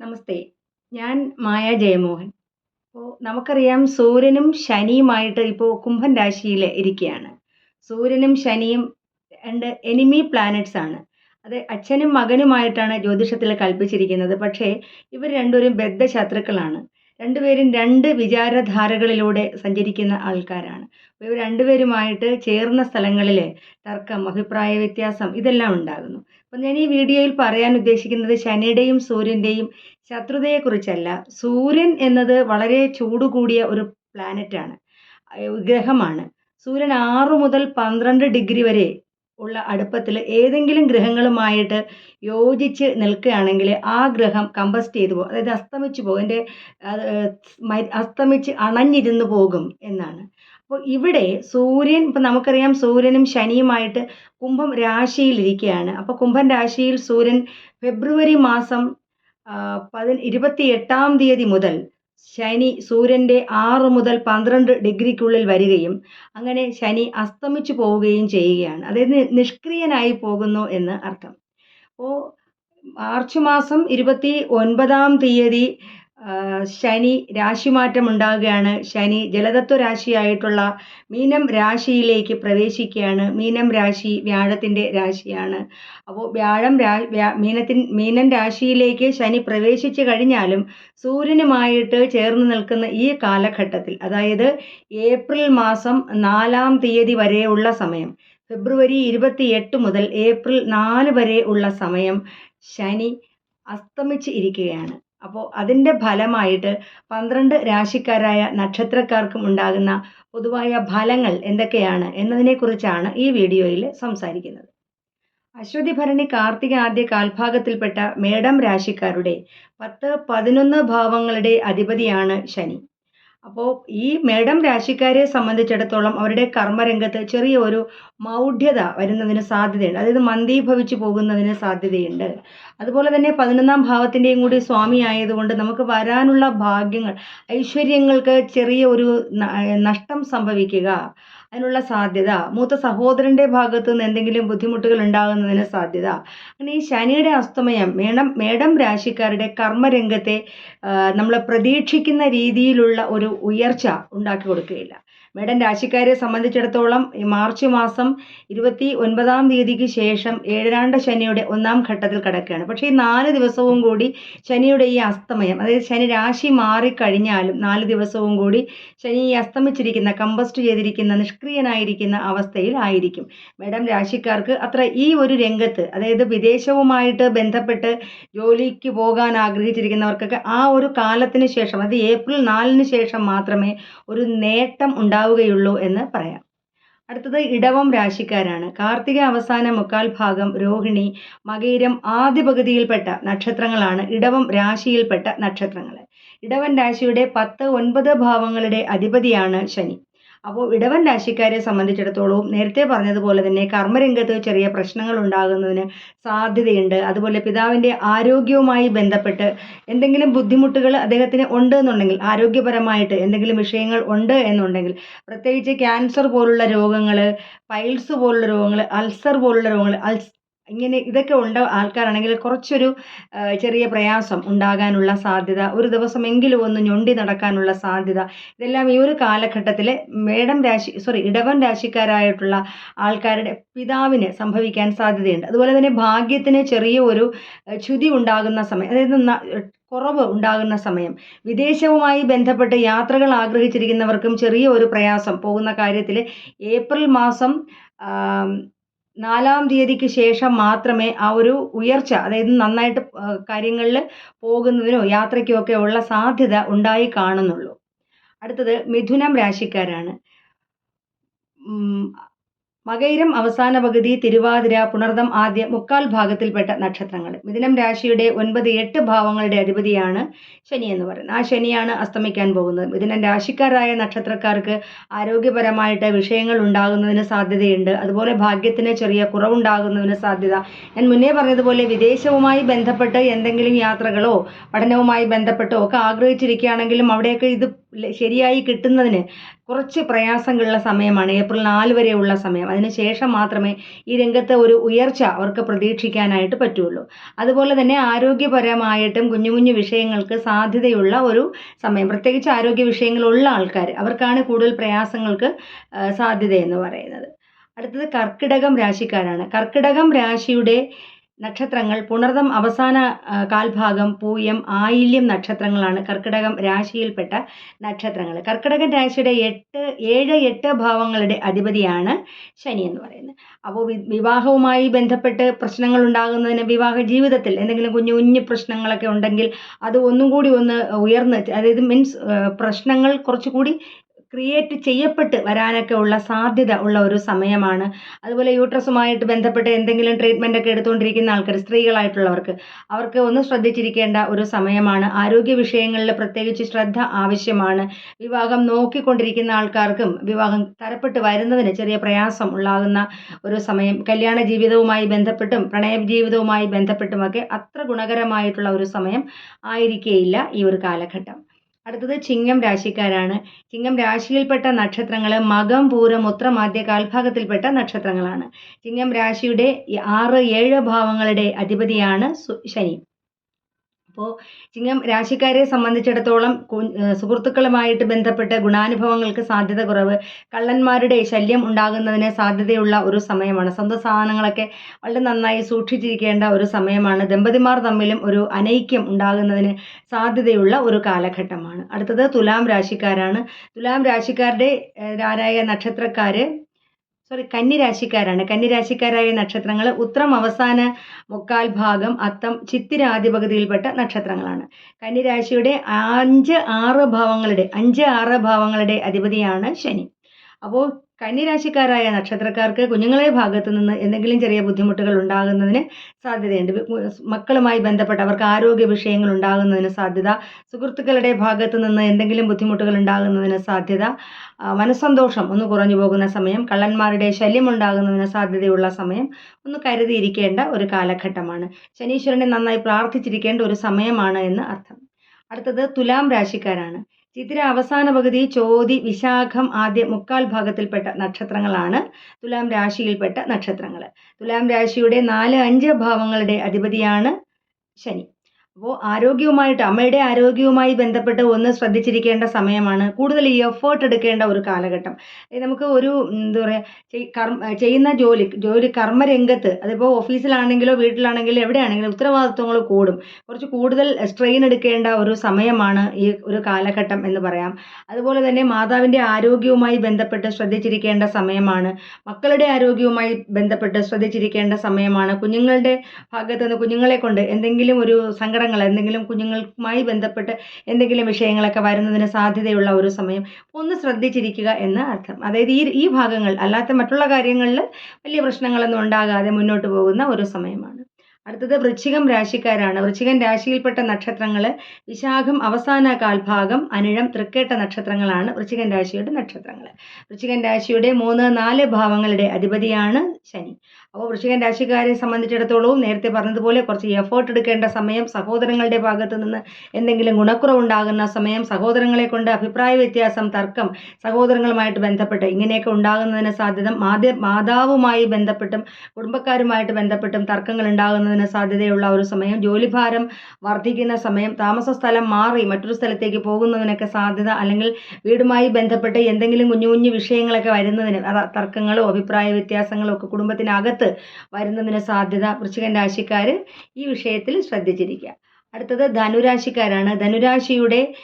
നമസ്തേ ഞാൻ മായ ജയമോഹൻ. ഇപ്പോൾ നമുക്കറിയാം സൂര്യനും ശനിയുമായിട്ട് ഇപ്പോൾ കുംഭൻ രാശിയിൽ ഇരിക്കുകയാണ് സൂര്യനും ശനിയും രണ്ട് എനിമി പ്ലാനറ്റ്സ് ആണ്. അത് അച്ഛനും മകനുമായിട്ടാണ് ജ്യോതിഷത്തിൽ കൽപ്പിച്ചിരിക്കുന്നത്. പക്ഷേ ഇവർ രണ്ടുപേരും ബദ്ധശത്രുക്കളാണ്. രണ്ടുപേരും രണ്ട് വിചാരധാരകളിലൂടെ സഞ്ചരിക്കുന്ന ആൾക്കാരാണ്. അപ്പോൾ ഇവർ രണ്ടുപേരുമായിട്ട് ചേർന്ന സ്ഥലങ്ങളിൽ തർക്കം അഭിപ്രായ വ്യത്യാസം ഇതെല്ലാം ഉണ്ടാകുന്നു. അപ്പം ഞാൻ ഈ വീഡിയോയിൽ പറയാൻ ഉദ്ദേശിക്കുന്നത് ശനിയുടെയും സൂര്യന്റെയും ശത്രുതയെക്കുറിച്ചല്ല. സൂര്യൻ എന്നത് വളരെ ചൂടുകൂടിയ ഒരു പ്ലാനറ്റാണ്. ഗ്രഹമാണ്. സൂര്യൻ ആറു മുതൽ പന്ത്രണ്ട് ഡിഗ്രി വരെ ഉള്ള അടുപ്പത്തിൽ ഏതെങ്കിലും ഗ്രഹങ്ങളുമായിട്ട് യോജിച്ച് നിൽക്കുകയാണെങ്കിൽ ആ ഗ്രഹം കമ്പസ്റ്റ് ചെയ്തു പോകും. അതായത് അസ്തമിച്ച് പോകും. എന്റെ അസ്തമിച്ച് അണഞ്ഞിരുന്നു പോകും എന്നാണ്. അപ്പോൾ ഇവിടെ സൂര്യൻ ഇപ്പം നമുക്കറിയാം സൂര്യനും ശനിയുമായിട്ട് കുംഭം രാശിയിലിരിക്കുകയാണ്. അപ്പോൾ കുംഭം രാശിയിൽ സൂര്യൻ ഫെബ്രുവരി മാസം പതി ഇരുപത്തി എട്ടാം തീയതി മുതൽ ശനി സൂര്യന്റെ ആറ് മുതൽ പന്ത്രണ്ട് ഡിഗ്രിക്കുള്ളിൽ വരികയും അങ്ങനെ ശനി അസ്തമിച്ചു പോവുകയും ചെയ്യുകയാണ്. അതായത് നിഷ്ക്രിയനായി പോകുന്നു എന്ന് അർത്ഥം. ഓ മാർച്ച് മാസം ഇരുപത്തി ഒൻപതാം തീയതി ശനി രാശിമാറ്റം ഉണ്ടാകുകയാണ് ശനി ജലതത്വ രാശിയായിട്ടുള്ള മീനം രാശിയിലേക്ക് പ്രവേശിക്കുകയാണ്. മീനം രാശി വ്യാഴത്തിന്റെ രാശിയാണ്. അപ്പോൾ വ്യാഴം രാ മീനത്തിൻ മീനൻ രാശിയിലേക്ക് ശനി പ്രവേശിച്ചു കഴിഞ്ഞാലും സൂര്യനുമായിട്ട് ചേർന്ന് നിൽക്കുന്ന ഈ കാലഘട്ടത്തിൽ അതായത് ഏപ്രിൽ മാസം നാലാം തീയതി വരെയുള്ള സമയം ഫെബ്രുവരി ഇരുപത്തി എട്ട് മുതൽ ഏപ്രിൽ നാല് വരെ ഉള്ള സമയം ശനി അസ്തമിച്ച് ഇരിക്കുകയാണ്. അപ്പോൾ അതിന്റെ ഫലമായിട്ട് പന്ത്രണ്ട് രാശിക്കാരായ നക്ഷത്രക്കാർക്കും ഉണ്ടാകുന്ന പൊതുവായ ഫലങ്ങൾ എന്തൊക്കെയാണ് എന്നതിനെക്കുറിച്ചാണ് ഈ വീഡിയോയിൽ സംസാരിക്കുന്നത്. അശ്വതി ഭരണി കാർത്തിക ആദ്യ കാൽഭാഗത്തിൽപ്പെട്ട മേടം രാശിക്കാരുടെ പത്ത് പതിനൊന്ന് ഭാവങ്ങളുടെ അധിപതിയാണ് ശനി. അപ്പോൾ ഈ മേടം രാശിക്കാരെ സംബന്ധിച്ചിടത്തോളം അവരുടെ കർമ്മരംഗത്ത് ചെറിയ ഒരു മൗഢ്യത വരുന്നതിന് സാധ്യതയുണ്ട്. അതായത് മന്ദീഭവിച്ചു പോകുന്നതിന് സാധ്യതയുണ്ട്. അതുപോലെ തന്നെ പതിനൊന്നാം ഭാവത്തിന്റെയും കൂടി സ്വാമി ആയതുകൊണ്ട് നമുക്ക് വരാനുള്ള ഭാഗ്യങ്ങൾ ഐശ്വര്യങ്ങൾക്ക് ചെറിയ ഒരു നഷ്ടം സംഭവിക്കുക അതിനുള്ള സാധ്യത മൂത്ത സഹോദരന്റെ ഭാഗത്തു നിന്ന് എന്തെങ്കിലും ബുദ്ധിമുട്ടുകൾ ഉണ്ടാകുന്നതിന് സാധ്യത. അങ്ങനെ ഈ ശനിയുടെ അസ്തമയം മേടം മേടം രാശിക്കാരുടെ കർമ്മരംഗത്തെ നമ്മൾ പ്രതീക്ഷിക്കുന്ന രീതിയിലുള്ള ഒരു ഉയർച്ച ഉണ്ടാക്കി കൊടുക്കുകയില്ല. മേടൻ രാശിക്കാരെ സംബന്ധിച്ചിടത്തോളം ഈ മാർച്ച് മാസം ഇരുപത്തി ഒൻപതാം തീയതിക്ക് ശേഷം ഏഴരാണ്ട ശനിയുടെ ഒന്നാം ഘട്ടത്തിൽ കിടക്കുകയാണ്. പക്ഷേ ഈ നാല് ദിവസവും കൂടി ശനിയുടെ ഈ അസ്തമയം അതായത് ശനി രാശി മാറിക്കഴിഞ്ഞാലും നാല് ദിവസവും കൂടി ശനി ഈ അസ്തമിച്ചിരിക്കുന്ന കമ്പസ്റ്റ് ചെയ്തിരിക്കുന്ന നിഷ്ക്രിയനായിരിക്കുന്ന അവസ്ഥയിൽ ആയിരിക്കും. മേഡം രാശിക്കാർക്ക് അത്ര ഈ ഒരു രംഗത്ത് അതായത് വിദേശവുമായിട്ട് ബന്ധപ്പെട്ട് ജോലിക്ക് പോകാൻ ആഗ്രഹിച്ചിരിക്കുന്നവർക്കൊക്കെ ആ ഒരു കാലത്തിന് ശേഷം അത് ഏപ്രിൽ നാലിന് ശേഷം മാത്രമേ ഒരു നേട്ടം ഉണ്ടാവുകയുള്ളൂ എന്ന് പറയാം. അടുത്തത് ഇടവം രാശിക്കാരാണ്. കാർത്തിക അവസാന മുക്കാൽ ഭാഗം രോഹിണി മകയിരം ആദ്യ പകുതിയിൽപ്പെട്ട നക്ഷത്രങ്ങളാണ്. ഇടവം രാശിയിൽപ്പെട്ട നക്ഷത്രങ്ങൾ ഇടവൻ രാശിയുടെ പത്ത് ഒൻപത് ഭാവങ്ങളുടെ അധിപതിയാണ് ശനി. അപ്പോൾ ഇടവൻ രാശിക്കാരെ സംബന്ധിച്ചിടത്തോളം നേരത്തെ പറഞ്ഞതുപോലെ തന്നെ കർമ്മരംഗത്ത് ചെറിയ പ്രശ്നങ്ങൾ ഉണ്ടാകുന്നതിന് സാധ്യതയുണ്ട്. അതുപോലെ പിതാവിന്റെ ആരോഗ്യവുമായി ബന്ധപ്പെട്ട് എന്തെങ്കിലും ബുദ്ധിമുട്ടുകൾ അദ്ദേഹത്തിന് ഉണ്ട് എന്നുണ്ടെങ്കിൽ ആരോഗ്യപരമായിട്ട് എന്തെങ്കിലും വിഷയങ്ങൾ ഉണ്ട് എന്നുണ്ടെങ്കിൽ പ്രത്യേകിച്ച് ക്യാൻസർ പോലുള്ള രോഗങ്ങൾ പൈൽസ് പോലുള്ള രോഗങ്ങൾ അൾസർ പോലുള്ള രോഗങ്ങൾ അൾസ് ഇങ്ങനെ ഇതൊക്കെ ഉണ്ട ആൾക്കാരാണെങ്കിൽ കുറച്ചൊരു ചെറിയ പ്രയാസം ഉണ്ടാകാനുള്ള സാധ്യത ഒരു ദിവസം എങ്കിലും ഒന്ന് ഞൊണ്ടി നടക്കാനുള്ള സാധ്യത. ഇതെല്ലാം ഈ ഒരു കാലഘട്ടത്തിൽ മേടം രാശി സോറി ഇടവൻ രാശിക്കാരായിട്ടുള്ള ആൾക്കാരുടെ പിതാവിന് സംഭവിക്കാൻ സാധ്യതയുണ്ട്. അതുപോലെ തന്നെ ഭാഗ്യത്തിന് ചെറിയ ഒരു ചുതി ഉണ്ടാകുന്ന സമയം അതായത് കുറവ് ഉണ്ടാകുന്ന സമയം. വിദേശവുമായി ബന്ധപ്പെട്ട് യാത്രകൾ ആഗ്രഹിച്ചിരിക്കുന്നവർക്കും ചെറിയ ഒരു പ്രയാസം പോകുന്ന കാര്യത്തിൽ ഏപ്രിൽ മാസം നാലാം തീയതിക്ക് ശേഷം മാത്രമേ ആ ഒരു ഉയർച്ച അതായത് നന്നായിട്ട് കാര്യങ്ങളിൽ പോകുന്നതിനോ യാത്രയ്ക്കോ ഒക്കെ ഉള്ള സാധ്യത ഉണ്ടായി കാണുന്നുള്ളൂ. അടുത്തത് മിഥുനം രാശിക്കാരാണ്. മകയിരം അവസാന പകുതി തിരുവാതിര പുണർദം ആദ്യ മുക്കാൽ ഭാഗത്തിൽപ്പെട്ട നക്ഷത്രങ്ങൾ. മിഥുനം രാശിയുടെ ഒൻപത് എട്ട് ഭാവങ്ങളുടെ അധിപതിയാണ് ശനി എന്ന് പറയുന്നത്. ആ ശനിയാണ് അസ്തമിക്കാൻ പോകുന്നത്. മിഥുനം രാശിക്കാരായ നക്ഷത്രക്കാർക്ക് ആരോഗ്യപരമായിട്ട് വിഷയങ്ങൾ ഉണ്ടാകുന്നതിന് സാധ്യതയുണ്ട്. അതുപോലെ ഭാഗ്യത്തിന് ചെറിയ കുറവുണ്ടാകുന്നതിന് സാധ്യത. ഞാൻ മുന്നേ പറഞ്ഞതുപോലെ വിദേശവുമായി ബന്ധപ്പെട്ട് എന്തെങ്കിലും യാത്രകളോ പഠനവുമായി ബന്ധപ്പെട്ടോ ഒക്കെ ആഗ്രഹിച്ചിരിക്കുകയാണെങ്കിലും അവിടെയൊക്കെ ഇത് ശരിയായി കിട്ടുന്നതിന് കുറച്ച് പ്രയാസങ്ങളുള്ള സമയമാണ് ഏപ്രിൽ നാല് വരെയുള്ള സമയം. അതിനുശേഷം മാത്രമേ ഈ രംഗത്ത് ഒരു ഉയർച്ച അവർക്ക് പ്രതീക്ഷിക്കാനായിട്ട് പറ്റുള്ളൂ. അതുപോലെ തന്നെ ആരോഗ്യപരമായിട്ടും കുഞ്ഞു കുഞ്ഞു വിഷയങ്ങൾക്ക് സാധ്യതയുള്ള ഒരു സമയം. പ്രത്യേകിച്ച് ആരോഗ്യ വിഷയങ്ങളുള്ള ആൾക്കാർ അവർക്കാണ് കൂടുതൽ പ്രയാസങ്ങൾക്ക് സാധ്യത സാധ്യതയെന്ന് പറയുന്നത്. അടുത്തത് കർക്കിടകം രാശിക്കാരാണ്. കർക്കിടകം രാശിയുടെ നക്ഷത്രങ്ങൾ പുണർതം അവസാന കാൽഭാഗം പൂയം ആയില്യം നക്ഷത്രങ്ങളാണ് കർക്കിടകം രാശിയിൽപ്പെട്ട നക്ഷത്രങ്ങൾ. കർക്കിടക രാശിയുടെ എട്ട് ഏഴ് എട്ട് ഭാവങ്ങളുടെ അധിപതിയാണ് ശനി എന്ന് പറയുന്നത്. അപ്പോൾ വിവാഹവുമായി ബന്ധപ്പെട്ട് പ്രശ്നങ്ങൾ ഉണ്ടാകുന്നതിന് വിവാഹ ജീവിതത്തിൽ എന്തെങ്കിലും കുഞ്ഞു കുഞ്ഞു പ്രശ്നങ്ങളൊക്കെ ഉണ്ടെങ്കിൽ അത് ഒന്നും കൂടി ഒന്ന് ഉയർന്ന് അതായത് മീൻസ് പ്രശ്നങ്ങൾ കുറച്ചുകൂടി ക്രിയേറ്റ് ചെയ്യപ്പെട്ട് വരാനൊക്കെ ഉള്ള സാധ്യത ഉള്ള ഒരു സമയമാണ്. അതുപോലെ യൂട്രസുമായിട്ട് ബന്ധപ്പെട്ട് എന്തെങ്കിലും ട്രീറ്റ്മെന്റ് ഒക്കെ എടുത്തുകൊണ്ടിരിക്കുന്ന ആൾക്കാർ സ്ത്രീകളായിട്ടുള്ളവർക്ക് അവർക്ക് ഒന്ന് ശ്രദ്ധിച്ചിരിക്കേണ്ട ഒരു സമയമാണ്. ആരോഗ്യ വിഷയങ്ങളിൽ പ്രത്യേകിച്ച് ശ്രദ്ധ ആവശ്യമാണ്. വിവാഹം നോക്കിക്കൊണ്ടിരിക്കുന്ന ആൾക്കാർക്കും വിവാഹം തരപ്പെട്ട് വരുന്നതിന് ചെറിയ പ്രയാസം ഉള്ളാകുന്ന ഒരു സമയം. കല്യാണ ജീവിതവുമായി ബന്ധപ്പെട്ടും പ്രണയ ജീവിതവുമായി ബന്ധപ്പെട്ടുമൊക്കെ അത്ര ഗുണകരമായിട്ടുള്ള ഒരു സമയം ആയിരിക്കേയില്ല ഈ ഒരു കാലഘട്ടം. അടുത്തത് ചിങ്ങം രാശിക്കാരാണ്. ചിങ്ങം രാശിയിൽപ്പെട്ട നക്ഷത്രങ്ങൾ മകം പൂരം ഉത്രം ആദ്യ കാൽഭാഗത്തിൽപ്പെട്ട നക്ഷത്രങ്ങളാണ്. ചിങ്ങം രാശിയുടെ ആറ് ഏഴ് ഭാവങ്ങളുടെ അധിപതിയാണ് ശനി. അപ്പോൾ ചിങ്ങം രാശിക്കാരെ സംബന്ധിച്ചിടത്തോളം സുഹൃത്തുക്കളുമായിട്ട് ബന്ധപ്പെട്ട ഗുണാനുഭവങ്ങൾക്ക് സാധ്യത കുറവ് കള്ളന്മാരുടെ ശല്യം ഉണ്ടാകുന്നതിന് സാധ്യതയുള്ള ഒരു സമയമാണ്. സ്വന്തം സാധനങ്ങളൊക്കെ വളരെ നന്നായി സൂക്ഷിച്ചിരിക്കേണ്ട ഒരു സമയമാണ്. ദമ്പതിമാർ തമ്മിലും ഒരു അനൈക്യം ഉണ്ടാകുന്നതിന് സാധ്യതയുള്ള ഒരു കാലഘട്ടമാണ്. അടുത്തത് തുലാം രാശിക്കാരാണ്. തുലാം രാശിക്കാരുടെ രാരായ നക്ഷത്രക്കാര് സോറി കന്നിരാശിക്കാരാണ്. കന്നിരാശിക്കാരായ നക്ഷത്രങ്ങൾ ഉത്രം അവസാന മുക്കാൽ ഭാഗം അത്തം ചിത്തിര ആദ്യ പകുതിയിൽപ്പെട്ട നക്ഷത്രങ്ങളാണ്. കന്നിരാശിയുടെ അഞ്ച് ആറ് ഭാവങ്ങളുടെ അഞ്ച് ആറ് ഭാവങ്ങളുടെ അധിപതിയാണ് ശനി. അപ്പോൾ കന്നിരാശിക്കാരായ നക്ഷത്രക്കാർക്ക് കുഞ്ഞുങ്ങളെ ഭാഗത്തു നിന്ന് എന്തെങ്കിലും ചെറിയ ബുദ്ധിമുട്ടുകൾ ഉണ്ടാകുന്നതിന് സാധ്യതയുണ്ട്. മക്കളുമായി ബന്ധപ്പെട്ട് അവർക്ക് ആരോഗ്യ വിഷയങ്ങൾ ഉണ്ടാകുന്നതിന് സാധ്യത സുഹൃത്തുക്കളുടെ ഭാഗത്തു നിന്ന് എന്തെങ്കിലും ബുദ്ധിമുട്ടുകൾ ഉണ്ടാകുന്നതിന് സാധ്യത മനസ്സന്തോഷം ഒന്ന് കുറഞ്ഞു പോകുന്ന സമയം കള്ളന്മാരുടെ ശല്യം ഉണ്ടാകുന്നതിന് സാധ്യതയുള്ള സമയം ഒന്ന് കരുതിയിരിക്കേണ്ട ഒരു കാലഘട്ടമാണ്. ശനീശ്വരനെ നന്നായി പ്രാർത്ഥിച്ചിരിക്കേണ്ട ഒരു സമയമാണ് എന്ന് അർത്ഥം. അടുത്തത് തുലാം രാശിക്കാരാണ്. ചിത്തിര അവസാന പകുതി ചോതി വിശാഖം ആദ്യ മുക്കാൽ ഭാഗത്തിൽപ്പെട്ട നക്ഷത്രങ്ങളാണ്. തുലാം രാശിയിൽപ്പെട്ട നക്ഷത്രങ്ങൾ തുലാം രാശിയുടെ നാല് അഞ്ച് ഭാവങ്ങളുടെ അധിപതിയാണ് ശനി. അപ്പോൾ ആരോഗ്യവുമായിട്ട് അമ്മയുടെ ആരോഗ്യവുമായി ബന്ധപ്പെട്ട് ഒന്ന് ശ്രദ്ധിച്ചിരിക്കേണ്ട സമയമാണ് കൂടുതൽ എഫേർട്ട് എടുക്കേണ്ട ഒരു കാലഘട്ടം. നമുക്ക് ഒരു എന്താ പറയുക കർമ്മ ചെയ്യുന്ന ജോലി ജോലി കർമ്മരംഗത്ത് അതിപ്പോൾ ഓഫീസിലാണെങ്കിലോ വീട്ടിലാണെങ്കിലോ എവിടെയാണെങ്കിലും ഉത്തരവാദിത്വങ്ങൾ കൂടും. കുറച്ച് കൂടുതൽ സ്ട്രെയിൻ എടുക്കേണ്ട ഒരു സമയമാണ് ഈ ഒരു കാലഘട്ടം എന്ന് പറയാം. അതുപോലെ തന്നെ മാതാവിന്റെ ആരോഗ്യവുമായി ബന്ധപ്പെട്ട് ശ്രദ്ധിച്ചിരിക്കേണ്ട സമയമാണ്. മക്കളുടെ ആരോഗ്യവുമായി ബന്ധപ്പെട്ട് ശ്രദ്ധിച്ചിരിക്കേണ്ട സമയമാണ്. കുഞ്ഞുങ്ങളുടെ ഭാഗത്ത് നിന്ന് കുഞ്ഞുങ്ങളെ കൊണ്ട് എന്തെങ്കിലും ഒരു സങ്കടങ്ങൾ എന്തെങ്കിലും കുഞ്ഞുങ്ങളുമായി ബന്ധപ്പെട്ട് എന്തെങ്കിലും വിഷയങ്ങളൊക്കെ വരുന്നതിന് സാധ്യതയുള്ള ഒരു സമയം ഒന്ന് ശ്രദ്ധിച്ചിരിക്കുക എന്ന് അർത്ഥം. അതായത് ഈ ഈ ഭാഗങ്ങൾ അല്ലാത്ത മറ്റുള്ള കാര്യങ്ങളിൽ വലിയ പ്രശ്നങ്ങളൊന്നും ഉണ്ടാകാതെ മുന്നോട്ട് പോകുന്ന ഒരു സമയമാണ്. അടുത്തത് വൃശ്ചികം രാശിക്കാരാണ്. വൃശ്ചികൻ രാശിയിൽപ്പെട്ട നക്ഷത്രങ്ങൾ വിശാഖം അവസാന കാൽഭാഗം അനിഴം തൃക്കേട്ട നക്ഷത്രങ്ങളാണ് വൃശ്ചികൻ രാശിയുടെ നക്ഷത്രങ്ങൾ വൃശ്ചികൻ രാശിയുടെ മൂന്ന് നാല് ഭാവങ്ങളുടെ അധിപതിയാണ് ശനി. അപ്പോൾ വൃശ്ചികൻ രാശിക്കാരെ സംബന്ധിച്ചിടത്തോളവും നേരത്തെ പറഞ്ഞതുപോലെ കുറച്ച് എഫേർട്ട് എടുക്കേണ്ട സമയം സഹോദരങ്ങളുടെ ഭാഗത്ത് നിന്ന് എന്തെങ്കിലും ഗുണക്കുറവുണ്ടാകുന്ന സമയം സഹോദരങ്ങളെ കൊണ്ട് അഭിപ്രായ വ്യത്യാസം തർക്കം സഹോദരങ്ങളുമായിട്ട് ബന്ധപ്പെട്ട് ഇങ്ങനെയൊക്കെ ഉണ്ടാകുന്നതിന് സാധ്യത മാതാവുമായി ബന്ധപ്പെട്ടും കുടുംബക്കാരുമായിട്ട് ബന്ധപ്പെട്ടും തർക്കങ്ങൾ ഉണ്ടാകുന്നതിന് സാധ്യതയുള്ള ഒരു സമയം ജോലിഭാരം വർദ്ധിക്കുന്ന സമയം താമസ സ്ഥലം മാറി മറ്റൊരു സ്ഥലത്തേക്ക് പോകുന്നതിനൊക്കെ സാധ്യത അല്ലെങ്കിൽ വീടുമായി ബന്ധപ്പെട്ട് എന്തെങ്കിലും കുഞ്ഞു കുഞ്ഞു വിഷയങ്ങളൊക്കെ വരുന്നതിന് തർക്കങ്ങളോ അഭിപ്രായ വ്യത്യാസങ്ങളോ ഒക്കെ കുടുംബത്തിനകത്ത് വരുന്നതിന് സാധ്യത വൃശ്ചികൻ രാശിക്കാർ ഈ വിഷയത്തിൽ ശ്രദ്ധിച്ചിരിക്കുക. അടുത്തത് ധനുരാശിക്കാരാണ്. ധനുരാശിയുടെ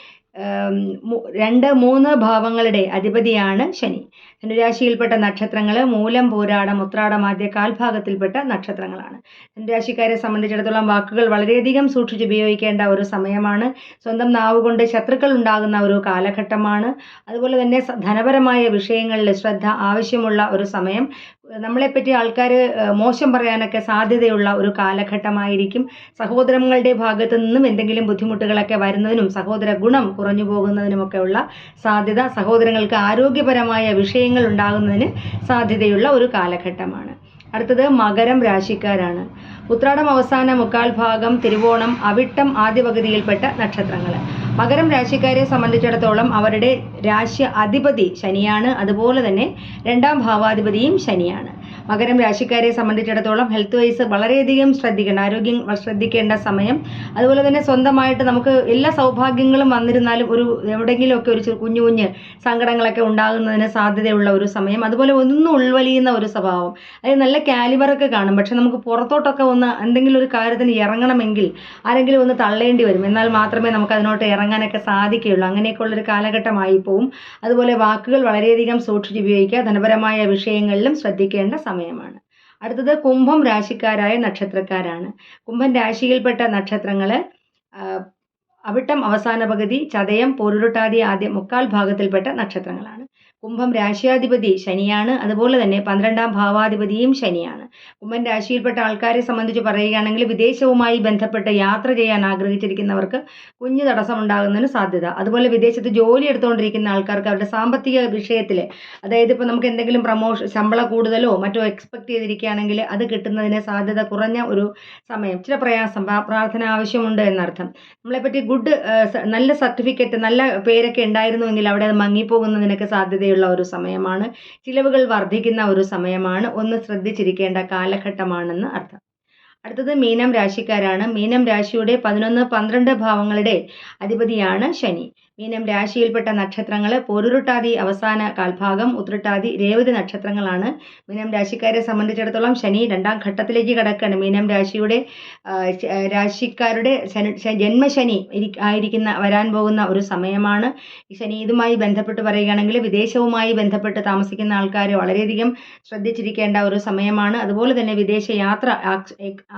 രണ്ട് മൂന്ന് ഭാവങ്ങളുടെ അധിപതിയാണ് ശനി. ധനുരാശിയിൽപ്പെട്ട നക്ഷത്രങ്ങൾ മൂലം പോരാടം ഉത്രാടം ആദ്യ കാൽഭാഗത്തിൽപ്പെട്ട നക്ഷത്രങ്ങളാണ്. ധനുരാശിക്കാരെ സംബന്ധിച്ചിടത്തോളം വാക്കുകൾ വളരെയധികം സൂക്ഷിച്ച് ഉപയോഗിക്കേണ്ട ഒരു സമയമാണ്. സ്വന്തം നാവ് കൊണ്ട് ശത്രുക്കൾ ഉണ്ടാകുന്ന ഒരു കാലഘട്ടമാണ്. അതുപോലെ തന്നെ ധനപരമായ വിഷയങ്ങളിൽ ശ്രദ്ധ ആവശ്യമുള്ള ഒരു സമയം. നമ്മളെപ്പറ്റി ആൾക്കാർ മോശം പറയാനൊക്കെ സാധ്യതയുള്ള ഒരു കാലഘട്ടമായിരിക്കും. സഹോദരങ്ങളുടെ ഭാഗത്തു നിന്നും എന്തെങ്കിലും ബുദ്ധിമുട്ടുകളൊക്കെ വരുന്നതിനും സഹോദര ഗുണം കുറഞ്ഞു പോകുന്നതിനുമൊക്കെയുള്ള സാധ്യത സഹോദരങ്ങൾക്ക് ആരോഗ്യപരമായ വിഷയങ്ങൾ ഉണ്ടാകുന്നതിന് സാധ്യതയുള്ള ഒരു കാലഘട്ടമാണ്. അടുത്തത് മകരം രാശിക്കാരാണ്. ഉത്രാടം അവസാന മുക്കാൽ ഭാഗം തിരുവോണം അവിട്ടം ആദ്യ പകുതിയിൽപ്പെട്ട നക്ഷത്രങ്ങൾ മകരം രാശിക്കാരെ സംബന്ധിച്ചിടത്തോളം അവരുടെ രാശി അധിപതി ശനിയാണ്. അതുപോലെ തന്നെ രണ്ടാം ഭാവാധിപതിയും ശനിയാണ്. മകരം രാശിക്കാരെ സംബന്ധിച്ചിടത്തോളം ഹെൽത്ത് വൈസ് വളരെയധികം ശ്രദ്ധിക്കേണ്ട ആരോഗ്യം ശ്രദ്ധിക്കേണ്ട സമയം. അതുപോലെ തന്നെ സ്വന്തമായിട്ട് നമുക്ക് എല്ലാ സൗഭാഗ്യങ്ങളും വന്നിരുന്നാലും ഒരു എവിടെയെങ്കിലുമൊക്കെ ഒരു കുഞ്ഞു കുഞ്ഞ് സങ്കടങ്ങളൊക്കെ ഉണ്ടാകുന്നതിന് സാധ്യതയുള്ള ഒരു സമയം. അതുപോലെ ഒന്നും ഉൾവലിയുന്ന ഒരു സ്വഭാവം. അതായത് നല്ല കാലിബറൊക്കെ കാണും. പക്ഷെ നമുക്ക് പുറത്തോട്ടൊക്കെ ഒന്ന് എന്തെങ്കിലും ഒരു കാര്യത്തിന് ഇറങ്ങണമെങ്കിൽ ആരെങ്കിലും ഒന്ന് തള്ളേണ്ടി വരും. എന്നാൽ മാത്രമേ നമുക്ക് അതിനോട്ട് ഇറങ്ങാനൊക്കെ സാധിക്കുകയുള്ളൂ. അങ്ങനെയൊക്കെ ഉള്ളൊരു കാലഘട്ടമായി പോവും അതുപോലെ വാക്കുകൾ വളരെയധികം സൂക്ഷിച്ച് ഉപയോഗിക്കുക. ധനപരമായ വിഷയങ്ങളിലും ശ്രദ്ധിക്കേണ്ട സമയമാണ്. അടുത്തത് കുംഭം രാശിക്കാരായ നക്ഷത്രക്കാരാണ്. കുംഭം രാശിയിൽപ്പെട്ട നക്ഷത്രങ്ങൾ അവിട്ടം അവസാന പകുതി ചതയം പൊരുരുട്ടാതി ആദ്യ മുക്കാൽ ഭാഗത്തിൽപ്പെട്ട നക്ഷത്രങ്ങളാണ്. കുംഭം രാശിയാധിപതി ശനിയാണ്. അതുപോലെ തന്നെ പന്ത്രണ്ടാം ഭാവാധിപതിയും ശനിയാണ്. കുംഭൻ രാശിയിൽപ്പെട്ട ആൾക്കാരെ സംബന്ധിച്ച് പറയുകയാണെങ്കിൽ വിദേശവുമായി ബന്ധപ്പെട്ട് യാത്ര ചെയ്യാൻ ആഗ്രഹിച്ചിരിക്കുന്നവർക്ക് കുഞ്ഞു തടസ്സമുണ്ടാകുന്നതിന് സാധ്യത. അതുപോലെ വിദേശത്ത് ജോലി എടുത്തുകൊണ്ടിരിക്കുന്ന ആൾക്കാർക്ക് അവരുടെ സാമ്പത്തിക വിഷയത്തിൽ അതായത് ഇപ്പോൾ നമുക്ക് എന്തെങ്കിലും പ്രമോഷൻ ശമ്പള കൂടുതലോ മറ്റോ എക്സ്പെക്ട് ചെയ്തിരിക്കുകയാണെങ്കിൽ അത് കിട്ടുന്നതിന് സാധ്യത കുറഞ്ഞ ഒരു സമയം ചില പ്രയാസം പ്രാർത്ഥന ആവശ്യമുണ്ട് എന്നർത്ഥം. നമ്മളെപ്പറ്റി ഗുഡ് നല്ല സർട്ടിഫിക്കറ്റ് നല്ല പേരൊക്കെ ഉണ്ടായിരുന്നുവെങ്കിൽ അവിടെ അത് മങ്ങിപ്പോകുന്നതിനൊക്കെ സാധ്യതയുണ്ട്. ഉള്ള ഒരു സമയമാണ്. ചിലവുകൾ വർദ്ധിക്കുന്ന ഒരു സമയമാണ്. ഒന്ന് ശ്രദ്ധിച്ചിരിക്കേണ്ട കാലഘട്ടമാണെന്ന് അർത്ഥം. അടുത്തത് മീനം രാശിക്കാരാണ്. മീനം രാശിയുടെ പതിനൊന്ന് പന്ത്രണ്ട് ഭാവങ്ങളുടെ അധിപതിയാണ് ശനി. മീനം രാശിയിൽപ്പെട്ട നക്ഷത്രങ്ങൾ പൊരുരുട്ടാതി അവസാന കാൽഭാഗം ഉത്രട്ടാതി രേവതി നക്ഷത്രങ്ങളാണ്. മീനം രാശിക്കാരെ സംബന്ധിച്ചിടത്തോളം ശനി രണ്ടാം ഘട്ടത്തിലേക്ക് കടക്കുകയാണ് മീനം രാശിയുടെ രാശിക്കാരുടെ ജന്മശനി ആയിരിക്കുന്ന വരാൻ പോകുന്ന ഒരു സമയമാണ്. ഈ ശനി ഇതുമായി ബന്ധപ്പെട്ട് പറയുകയാണെങ്കിൽ വിദേശവുമായി ബന്ധപ്പെട്ട് താമസിക്കുന്ന ആൾക്കാർ വളരെയധികം ശ്രദ്ധിച്ചിരിക്കേണ്ട ഒരു സമയമാണ്. അതുപോലെ തന്നെ വിദേശ യാത്ര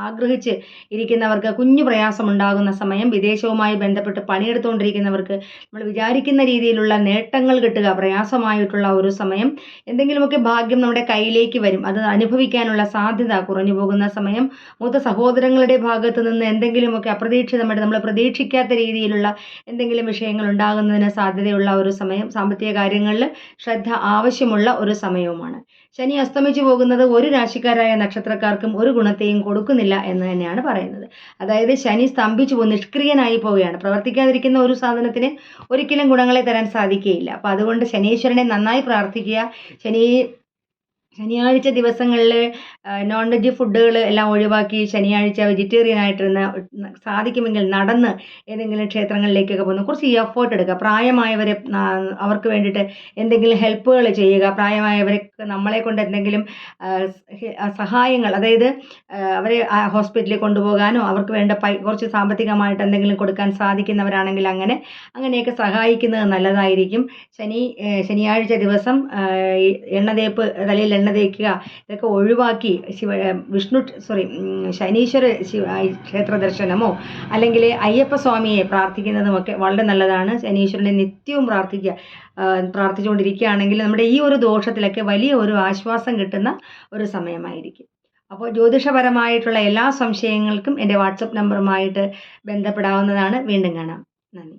ആഗ്രഹിച്ച് ഇരിക്കുന്നവർക്ക് കുഞ്ഞു പ്രയാസമുണ്ടാകുന്ന സമയം വിദേശവുമായി ബന്ധപ്പെട്ട് പണിയെടുത്തുകൊണ്ടിരിക്കുന്നവർക്ക് നമ്മൾ വിചാരിക്കുന്ന രീതിയിലുള്ള നേട്ടങ്ങൾ കിട്ടുക പ്രയാസമായിട്ടുള്ള ഒരു സമയം എന്തെങ്കിലുമൊക്കെ ഭാഗ്യം നമ്മുടെ കയ്യിലേക്ക് വരും. അത് അനുഭവിക്കാനുള്ള സാധ്യത കുറഞ്ഞു പോകുന്ന സമയം മൂത്ത സഹോദരങ്ങളുടെ ഭാഗത്ത് നിന്ന് എന്തെങ്കിലുമൊക്കെ അപ്രതീക്ഷിതമായിട്ട് നമ്മൾ പ്രതീക്ഷിക്കാത്ത രീതിയിലുള്ള എന്തെങ്കിലും വിഷയങ്ങൾ ഉണ്ടാകുന്നതിന് സാധ്യതയുള്ള ഒരു സമയം സാമ്പത്തിക കാര്യങ്ങളിൽ ശ്രദ്ധ ആവശ്യമുള്ള ഒരു സമയവുമാണ്. ശനി അസ്തമിച്ചു പോകുന്നത് ഒരു രാശിക്കാരായ നക്ഷത്രക്കാർക്കും ഒരു ഗുണത്തെയും കൊടുക്കുന്നില്ല എന്ന് തന്നെയാണ് പറയുന്നത്. അതായത് ശനി സ്തംഭിച്ചു പോകും നിഷ്ക്രിയനായി പോവുകയാണ്. പ്രവർത്തിക്കാതിരിക്കുന്ന ഒരു സാധനത്തിന് ഒരിക്കലും ഗുണങ്ങളെ തരാൻ സാധിക്കുകയില്ല. അപ്പോൾ അതുകൊണ്ട് ശനീശ്വരനെ നന്നായി പ്രാർത്ഥിക്കുക. ശനി ശനിയാഴ്ച ദിവസങ്ങളിൽ നോൺ വെജ് ഫുഡുകൾ എല്ലാം ഒഴിവാക്കി ശനിയാഴ്ച വെജിറ്റേറിയൻ ആയിട്ടിരുന്ന സാധിക്കുമെങ്കിൽ നടന്ന് ഏതെങ്കിലും ക്ഷേത്രങ്ങളിലേക്കൊക്കെ പോകുന്നു കുറച്ച് എഫേർട്ട് എടുക്കുക. പ്രായമായവരെ അവർക്ക് വേണ്ടിയിട്ട് എന്തെങ്കിലും ഹെൽപ്പുകൾ ചെയ്യുക. പ്രായമായവർക്ക് നമ്മളെ കൊണ്ട് എന്തെങ്കിലും സഹായങ്ങൾ അതായത് അവരെ ഹോസ്പിറ്റലിൽ കൊണ്ടുപോകാനോ അവർക്ക് വേണ്ട പൈ കുറച്ച് സാമ്പത്തികമായിട്ട് എന്തെങ്കിലും കൊടുക്കാൻ സാധിക്കുന്നവരാണെങ്കിൽ അങ്ങനെ അങ്ങനെയൊക്കെ സഹായിക്കുന്നത് നല്ലതായിരിക്കും. ശനി ശനിയാഴ്ച ദിവസം എണ്ണതേപ്പ് തലയിൽ എണ്ണ തേക്കുക ഇതൊക്കെ ഒഴിവാക്കി ശിവ വിഷ്ണു സോറി ശനീശ്വര ശിവ ക്ഷേത്ര ദർശനമോ അല്ലെങ്കിൽ അയ്യപ്പസ്വാമിയെ പ്രാർത്ഥിക്കുന്നതുമൊക്കെ വളരെ നല്ലതാണ്. ശനീശ്വരനെ നിത്യവും പ്രാർത്ഥിക്കുക പ്രാർത്ഥിച്ചുകൊണ്ടിരിക്കുകയാണെങ്കിൽ നമ്മുടെ ഈ ഒരു ദോഷത്തിലൊക്കെ വലിയ ഒരു ആശ്വാസം കിട്ടുന്ന ഒരു സമയമായിരിക്കും. അപ്പോൾ ജ്യോതിഷപരമായിട്ടുള്ള എല്ലാ സംശയങ്ങൾക്കും എന്റെ വാട്സപ്പ് നമ്പറുമായിട്ട് ബന്ധപ്പെടാവുന്നതാണ്. വീണ്ടും കാണാം. നന്ദി.